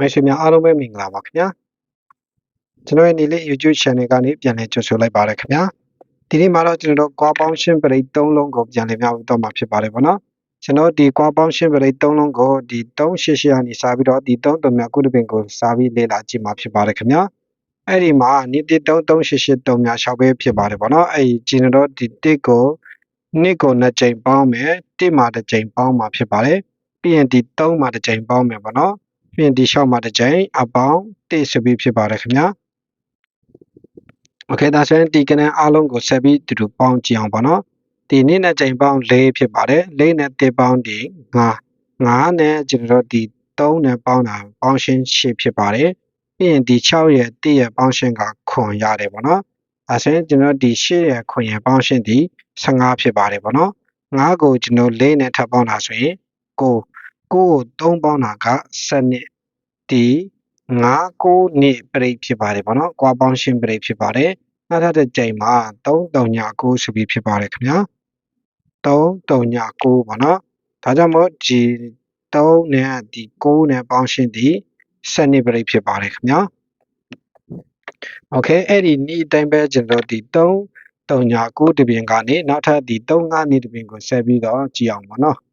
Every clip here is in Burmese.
မိတ်ဆွေများအားလုံးပဲမင်္ဂလာပါခင်ဗျာကျွန်တော်ရဲ့နေ့လေး YouTube channel ကနေပြန်လည်ကြိုဆိုလိုက်ပါရခင်ဗျာဒီနေ့မှာတော့ကျွန်တော်တို့ကွာပေါင်းရှင်းပရိတ်၃လုံးကိုပြန်လည်များတော့မှာဖြစ်ပါတယ်ဗောနော်ကျွန်တော်ဒီကွာပေါင်းရှင်းပရိတ်၃လုံးကိုဒီ388ကနေစပြီးတော့ဒီ3တုံများကုတပင်ကိုစာပြီးလေ့လာကြည့်မှာဖြစ်ပါတယ်ခင်ဗျာအဲ့ဒီမှာနေ့တစ်3388တုံများရှောက်ပဲဖြစ်ပါတယ်ဗောနော်အဲ့ဒီကျွန်တော်ဒီတစ်ကိုနှစ်ကိုနှစ်ကြိမ်ပေါင်းမယ်တစ်မှာတစ်ကြိမ်ပေါင်းမှာဖြစ်ပါတယ်ပြီးရင်ဒီ3မှာတစ်ကြိမ်ပေါင်းမယ်ဗောနော် ပြင်ဒီလျှောက်မှာတစ်ကြိမ်အပေါင်းတစ်ဆိုပြီးဖြစ်ပါတယ်ခင်ဗျာโอเคဒါဆိုရင်ဒီကနန်းအားလုံးကိုဆက်ပြီးတူတူပေါင်းကြည့်အောင်ပါနော်ဒီနေ့နဲ့ကြိမ်ပေါင်း၄ဖြစ်ပါတယ်၄နဲ့တစ်ပေါင်းဒီ9 9နဲ့ကျွန်တော်တို့ဒီ3နဲ့ပေါင်းတာပေါင်းရှင်း8ဖြစ်ပါတယ်ပြီးရင်ဒီ6ရဲ့1ရဲ့ပေါင်းရှင်းကခွန်ရတယ်ပေါ့နော်အဲဆိုရင်ကျွန်တော်ဒီ8ရဲ့ခွန်ရဲ့ပေါင်းရှင်းဒီ15ဖြစ်ပါတယ်ပေါ့နော်9ကိုကျွန်တော်၄နဲ့ထပ်ပေါင်းတာဆိုရင်9 ကို3ပေါင်းတာက7နှစ်ဒီ9 9နှစ်ပြိဖြစ်ပါတယ်ဗောနော်။ကွာပေါင်းရှင်းပြိဖြစ်ပါတယ်။နောက်ထပ်တစ်ကြိမ်မှာ3 3ည9ဆိုပြီးဖြစ်ပါတယ်ခင်ဗျာ။3 3ည9ဗောနော်။ဒါကြောင့်မို့ဒီ3နဲ့ဒီ9နဲ့ပေါင်းရှင်းဒီ7နှစ်ပြိဖြစ်ပါတယ်ခင်ဗျာ။ Okay အဲ့ဒီနေ့အတိုင်းပဲကျွန်တော်ဒီ3 3ည9တပြင်ကနေနောက်ထပ်ဒီ3 5နှစ်တပြင်ကိုဆက်ပြီးတော့ကြည့်အောင်ပါနော်။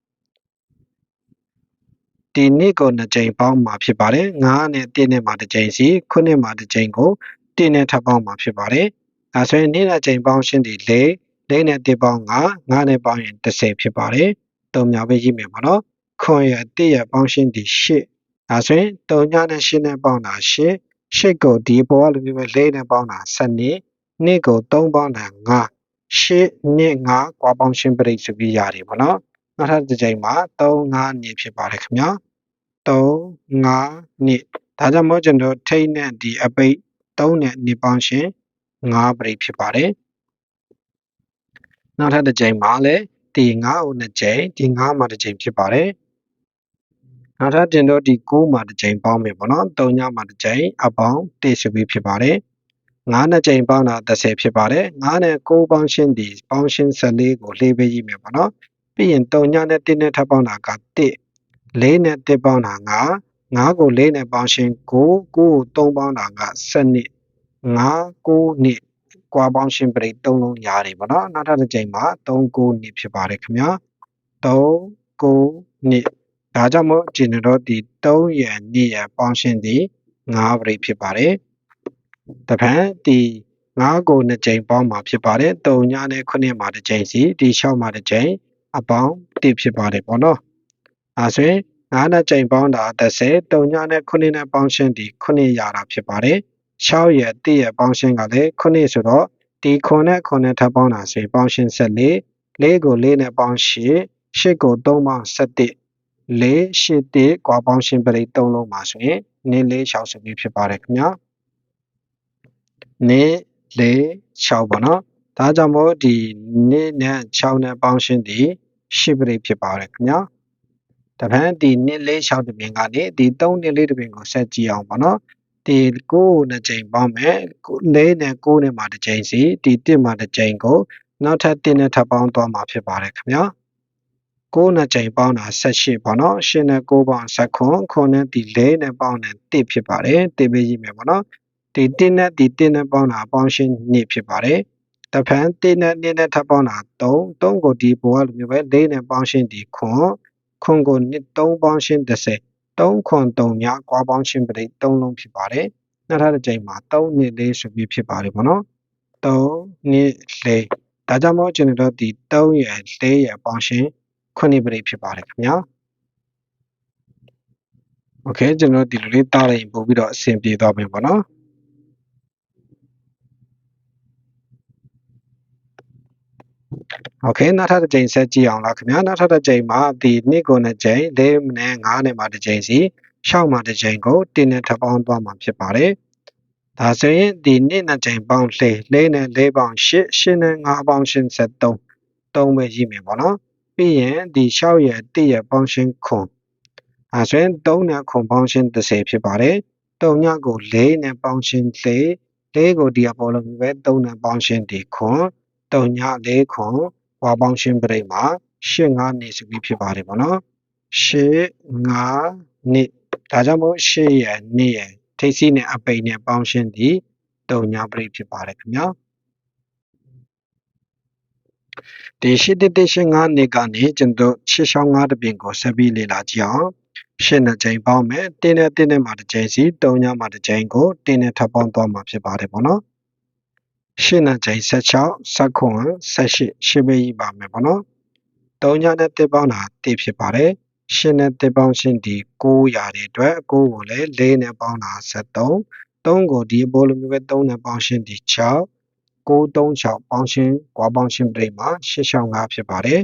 ဒီနေ့ကို2ကြိမ်ပေါင်းမှာဖြစ်ပါတယ်9နဲ့1နဲ့မှာ2ကြိမ်စီ9မှာ2ကြိမ်ကို1နဲ့ထပ်ပေါင်းမှာဖြစ်ပါတယ်ဒါဆိုရင်နေ့နဲ့ကြိမ်ပေါင်းရှင်းဒီ4 4နဲ့1ပေါင်း9 9နဲ့ပေါင်းရင်30ဖြစ်ပါတယ်တုံများပဲရေးမယ်ပါနော်ခွန်ရ1ရပေါင်းရှင်းဒီ8ဒါဆိုရင်တုံညနဲ့8နဲ့ပေါင်းတာ8 8ကိုဒီပေါ်ကလိုမျိုးပဲ4နဲ့ပေါင်းတာ7နှစ်နှစ်ကို3ပေါင်းတာ9 8နှစ်9ကွာပေါင်းရှင်းပြိဆိုပြီးရတယ်ပေါ့နော်နောက်ထပ်တစ်ကြိမ်မှာ3 5နှစ်ဖြစ်ပါတယ်ခင်ဗျာ 3 5နှစ်ဒါကြောင့်မို့ကျွန်တော်ထိတ်နဲ့ဒီအပိတ်3နဲ့နှစ်ပေါင်းရှင်5ပရိဖြစ်ပါတယ်နောက်ထပ်တစ်ကြိမ်မှာလည်းဒီ9ကို2ကြိမ်ဒီ9မှာတစ်ကြိမ်ဖြစ်ပါတယ်နောက်ထပ်တင်တော့ဒီ9မှာတစ်ကြိမ်ပေါင်းမယ်ပေါ့နော်3ညမှာတစ်ကြိမ်အပေါင်း1ဆိုပြီးဖြစ်ပါတယ်9နှစ်ကြိမ်ပေါင်းတာ30ဖြစ်ပါတယ်9နဲ့9ပေါင်းရှင်းဒီပေါင်းရှင်း14ကိုလှည့်ပေးရမယ်ပေါ့နော်ပြီးရင်3ညနဲ့1နဲ့ထပ်ပေါင်းတာက1 4နဲ့1ပေါင်းတာ9 9ကို4နဲ့ပေါင်းရှင်း9 9ကို3ပေါင်းတာက7နှစ်9 9နှစ်ကွာပေါင်းရှင်းပြိ3လုံးရတယ်ပေါ့နော်နောက်ထပ်တစ်ကြိမ်မှာ3 9နှစ်ဖြစ်ပါတယ်ခင်ဗျာ3 9နှစ်ဒါကြောင့်မို့ကျွန်တော်ဒီ3ရယ်2ရယ်ပေါင်းရှင်းဒီ9ပြိဖြစ်ပါတယ်တပံဒီ9ကို2ကြိမ်ပေါင်းမှာဖြစ်ပါတယ်3ညနဲ့9မှာတစ်ကြိမ်စီဒီ6မှာတစ်ကြိမ်အပေါင်း1ဖြစ်ပါတယ်ပေါ့နော် အဲဆိုရင်9နဲ့ချိန်ပေါင်းတာ30 3ညနဲ့9နဲ့ပေါင်းရှင်းဒီ9ရတာဖြစ်ပါတယ်6ရဲ့1ရဲ့ပေါင်းရှင်းကလည်း9ဆိုတော့ဒီ9နဲ့9နဲ့ထပ်ပေါင်းတာဆိုရင်ပေါင်းရှင်း14 4ကို4နဲ့ပေါင်း8 8ကို3ပေါင်း17 4 8 1ကွာပေါင်းရှင်းပရိတ်3လုံးပါဆိုရင်နင်းလေး6ဆိုပြီးဖြစ်ပါတယ်ခင်ဗျာနင်းလေး6ပါနော်ဒါကြောင့်မို့ဒီနင်းနဲ့6နဲ့ပေါင်းရှင်းဒီ10ပရိတ်ဖြစ်ပါတယ်ခင်ဗျာ တပန်းဒီနှစ်လေး6တပင်ကနေဒီ3နှစ်လေးတပင်ကိုဆက်ကြည့်အောင်ပါနော်ဒီ9နဲ့ချိန်ပေါင်းမယ်4နဲ့9နဲ့မှာတစ်ချိန်စီဒီ1မှာတစ်ချိန်ကိုနောက်ထပ်1နဲ့ထပ်ပေါင်းသွားမှာဖြစ်ပါတယ်ခင်ဗျာ9နဲ့ချိန်ပေါင်းတာ18ပေါ့နော်8နဲ့9ပေါင်း19ခွန်နဲ့ဒီ4နဲ့ပေါင်းတဲ့1ဖြစ်ပါတယ်1ပဲရေးမယ်ပေါ့နော်ဒီ1နဲ့ဒီ1နဲ့ပေါင်းတာပေါင်းရှင်း2ဖြစ်ပါတယ်တဖန်1နဲ့2နဲ့ထပ်ပေါင်းတာ3 3ကိုဒီဘောကလိုမျိုးပဲ4နဲ့ပေါင်းရှင်းဒီခွန် ခွန်ကိုနှစ်3ပေါင်းရှင်း30 3ခွန်3မြကွာပေါင်းရှင်းပရိတ်3လုံးဖြစ်ပါတယ်နောက်ထပ်တစ်ကြိမ်မှာ3နှစ်လေးဆိုပြီးဖြစ်ပါတယ်ပေါ့နော်3နှစ်လေးဒါကြောင့်မို့ကျွန်တော်တို့ဒီ3ရယ်4ရယ်ပေါင်းရှင်း9ပရိတ်ဖြစ်ပါတယ်ခင်ဗျာโอเคကျွန်တော်ဒီလိုလေးတားလိုက်ပို့ပြီးတော့အဆင်ပြေသွားပြီပေါ့နော် โอเคနောက်ထပ်တစ်ကြိမ်ဆက်ကြည့်အောင်လားခင်ဗျာနောက်ထပ်တစ်ကြိမ်မှာဒီနှစ်ကိုနှစ်ကြိမ်၄နဲ့9နဲ့မှာတစ်ကြိမ်စီ6မှာတစ်ကြိမ်ကို1နဲ့ထပ်ပေါင်းသွားမှာဖြစ်ပါတယ်ဒါဆိုရင်ဒီနှစ်နှစ်ကြိမ်ပေါင်း၄၄နဲ့၄ပေါင်း8 8နဲ့9ပေါင်းရှင်း73 3ပဲရေးမယ်ပေါ့နော်ပြီးရင်ဒီ6ရဲ့1ရဲ့ပေါင်းရှင်းခွန်အဲဆိုရင်3နဲ့ခွန်ပေါင်းရှင်း30ဖြစ်ပါတယ်3ညကို4နဲ့ပေါင်းရှင်း4 4ကိုဒီအပေါ်လုံးပဲ3နဲ့ပေါင်းရှင်းဒီခွန်3ည4ခွန် ဝါပေါင်းရှင်းပြိတ်မှာ8 5နှစ်ဆိုပြီးဖြစ်ပါတယ်ပေါ့နော်8 5နှစ်ဒါကြောင့်မို့ရှစ်ရဲ့နှစ်ရဲ့ထိပ်စီးနဲ့အပိန်နဲ့ပေါင်းရှင်းသည်တုံညာပရိဖြစ်ပါတယ်ခင်ဗျာဒီရှိတတရှိငါနှစ်ကနေကျွန်တော်ရှစ်ရှောင်းငါတပင်ကိုဆက်ပြီးလေ့လာကြည့်အောင်ရှင်းတဲ့ချိန်ပေါင်းမယ်တင်းနဲ့တင်းနဲ့မှာတစ်ချိန်စီတုံညာမှာတစ်ချိန်ကိုတင်းနဲ့ထပ်ပေါင်းသွားမှာဖြစ်ပါတယ်ပေါ့နော် ရှင်းတဲ့ချိန်16 19 18ရှင်းပေးပါမယ်ပေါ့နော်တုံညာနဲ့တစ်ပေါင်းတာတိဖြစ်ပါတယ်ရှင်းနဲ့တစ်ပေါင်းရှင်းဒီ900တဲ့အတွက်9ကိုလည်း4နဲ့ပေါင်းတာ73 3ကိုဒီအပေါ်လိုမျိုးပဲ3နဲ့ပေါင်းရှင်းဒီ6 936ပေါင်းရှင်းကွာပေါင်းရှင်းပြိမှာ865ဖြစ်ပါတယ်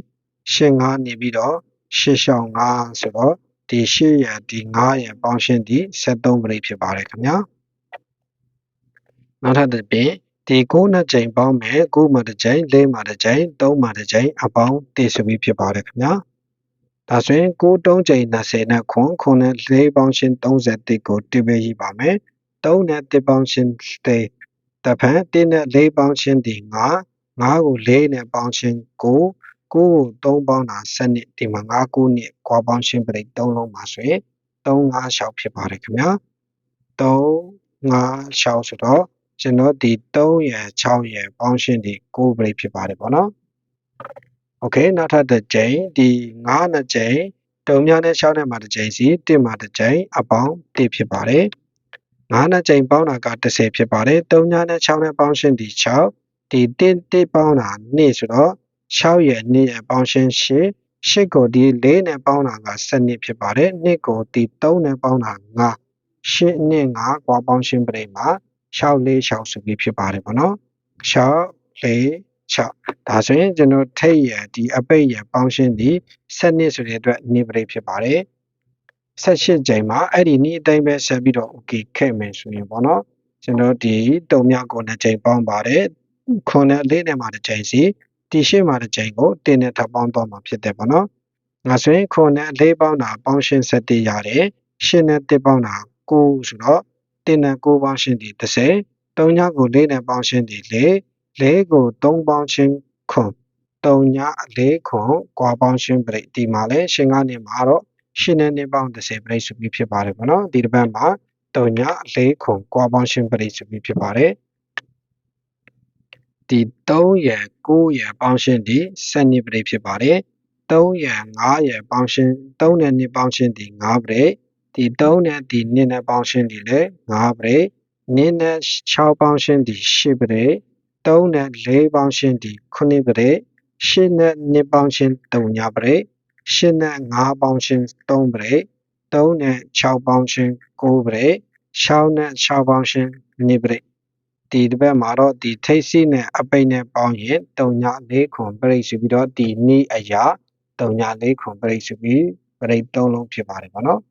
85နေပြီးတော့865ဆိုတော့ဒီ8ရဒီ9ရပေါင်းရှင်းဒီ73ပြိဖြစ်ပါတယ်ခင်ဗျာနောက်ထပ်တစ်ပြင် ဒီ9နှစ်ချိန်ပေါင်းမယ်9မှာတစ်ချိန်4မှာတစ်ချိန်3မှာတစ်ချိန်အပေါင်းတည်ဆိုပြီးဖြစ်ပါတယ်ခင်ဗျာဒါဆိုရင်9တုံးချိန်20နဲ့ခွန်ခွန်နဲ့4ပေါင်းရှင်း31ကိုတည်ပေးရပါမယ်3နဲ့1ပေါင်းရှင်း1တဖန်1နဲ့4ပေါင်းရှင်းဒီ9 9ကို4နဲ့ပေါင်းရှင်း9 9ကို3ပေါင်းတာ7နှစ်ဒီမှာ9 9နှစ်ကွာပေါင်းရှင်းပြိ3လုံးပါဆိုရင်3 5 6ဖြစ်ပါတယ်ခင်ဗျာ3 5 6ဆိုတော့ ကျွန်တော်ဒီ3ရယ်6ရယ်ပေါင်းရှင်ဒီ6 break ဖြစ်ပါတယ်ပေါ့နော် okay နောက်ထပ်တစ်ကြိမ်ဒီ9နှစ်ကြိမ်တုံများနဲ့6နဲ့မှာတစ်ကြိမ်စီ1မှာတစ်ကြိမ်အပေါင်း1ဖြစ်ပါတယ်9နှစ်ကြိမ်ပေါင်းတာက30ဖြစ်ပါတယ်3များနဲ့6နဲ့ပေါင်းရှင်ဒီ6ဒီ1 1ပေါင်းတာ2ဆိုတော့6ရယ်2ရယ်ပေါင်းရှင်8 8ကိုဒီ4နဲ့ပေါင်းတာက7ဖြစ်ပါတယ်2ကိုဒီ3နဲ့ပေါင်းတာ9 8နဲ့5ကွာပေါင်းရှင်ပြိမှာ 6 4 6ဆိုပြီးဖြစ်ပါတယ်ပေါ့နော်6 4 6ဒါဆိုရင်ကျွန်တော်ထိတ်ရဒီအပိတ်ရပေါင်းရှင်းဒီ7နှစ်ဆိုတဲ့အတွက်နေပရိဖြစ်ပါတယ်18ကြိမ်မှာအဲ့ဒီနီးအတိုင်းပဲဆက်ပြီးတော့ okay ခဲ့မယ်ဆိုရင်ပေါ့နော်ကျွန်တော်ဒီတုံမြကိုနှစ်ကြိမ်ပေါင်းပါတယ်ခွန်နဲ့လေးနဲ့မှာတစ်ကြိမ်စီတီရှိမှာတစ်ကြိမ်ကိုတင်းနဲ့ထပ်ပေါင်းသွားမှာဖြစ်တယ်ပေါ့နော်ငါဆိုရင်ခွန်နဲ့လေးပေါင်းတာပေါင်းရှင်း7တည်ရတယ်ရှင်းနဲ့တစ်ပေါင်းတာ9ဆိုတော့ တင်းနဲ့9ပေါင်းရှင်းဒီ30တုံညကိုလေးနဲ့ပေါင်းရှင်းဒီ4 4ကို3ပေါင်းရှင်းခွန်တုံည4ခွန်ကွာပေါင်းရှင်းပြိဒီမှာလဲရှင်းကနေမှာတော့ရှင်းနဲ့နှစ်ပေါင်း30ပြိစုပြီးဖြစ်ပါတယ်ပေါ့နော်ဒီတစ်ပတ်မှာတုံည4ခွန်ကွာပေါင်းရှင်းပြိစုပြီးဖြစ်ပါတယ်ဒီ3ရယ်9ရယ်ပေါင်းရှင်းဒီ7နှစ်ပြိဖြစ်ပါတယ်3ရယ်5ရယ်ပေါင်းရှင်း3နဲ့2ပေါင်းရှင်းဒီ5ပြိ ဒီ3နဲ့ဒီ2နဲ့ပေါင်းရှင်းဒီလေ5ပြိ2နဲ့6ပေါင်းရှင်းဒီ10ပြိ3နဲ့4ပေါင်းရှင်းဒီ9ပြိ8နဲ့2ပေါင်းရှင်း3ညပြိ8နဲ့5ပေါင်းရှင်း3ပြိ3နဲ့6ပေါင်းရှင်း9ပြိ6နဲ့6ပေါင်းရှင်း2ပြိဒီတစ်ပတ်မှာတော့ဒီထိတ်စီးနဲ့အပိတ်နဲ့ပေါင်းရင်3ည4ခွန်ပြိဆိုပြီးတော့ဒီနီးအရာ3ည4ခွန်ပြိဆိုပြီးပြိ3လုံးဖြစ်ပါတယ်ပေါ့နော်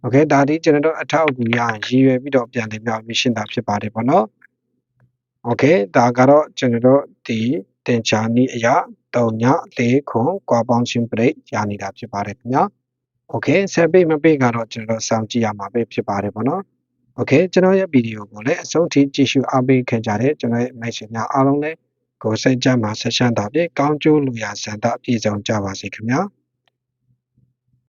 โอเคဒါဒီကျွန်တော်တို့အထောက်အကူရရင်ရည်ရွယ်ပြီးတော့ပြန်လည်ပြပြီးရှင်းတာဖြစ်ပါတယ်ပေါ့နော်โอเคဒါကတော့ကျွန်တော်တို့ဒီတင်ချာနီးအရာ3ည4ခွန်ကွာပေါင်းချင်းပြိရနေတာဖြစ်ပါတယ်ခင်ဗျာโอเคဆက်ပိတ်မပိတ်ကတော့ကျွန်တော်တို့စောင့်ကြည့်ရမှာပဲဖြစ်ပါတယ်ပေါ့နော်โอเคကျွန်တော်ရဲ့ဗီဒီယိုကိုလည်းအဆုံးထိကြည့်ရှုအားပေးခင်ကြတဲ့ကျွန်တော်ရဲ့မိတ်ဆွေများအားလုံးလည်းကိုယ်စိတ်ကြမှာဆက်ရှမ်းတာဖြင့်ကောင်းကျိုးလူရဆန္ဒပြည့်စုံကြပါစေခင်ဗျာ။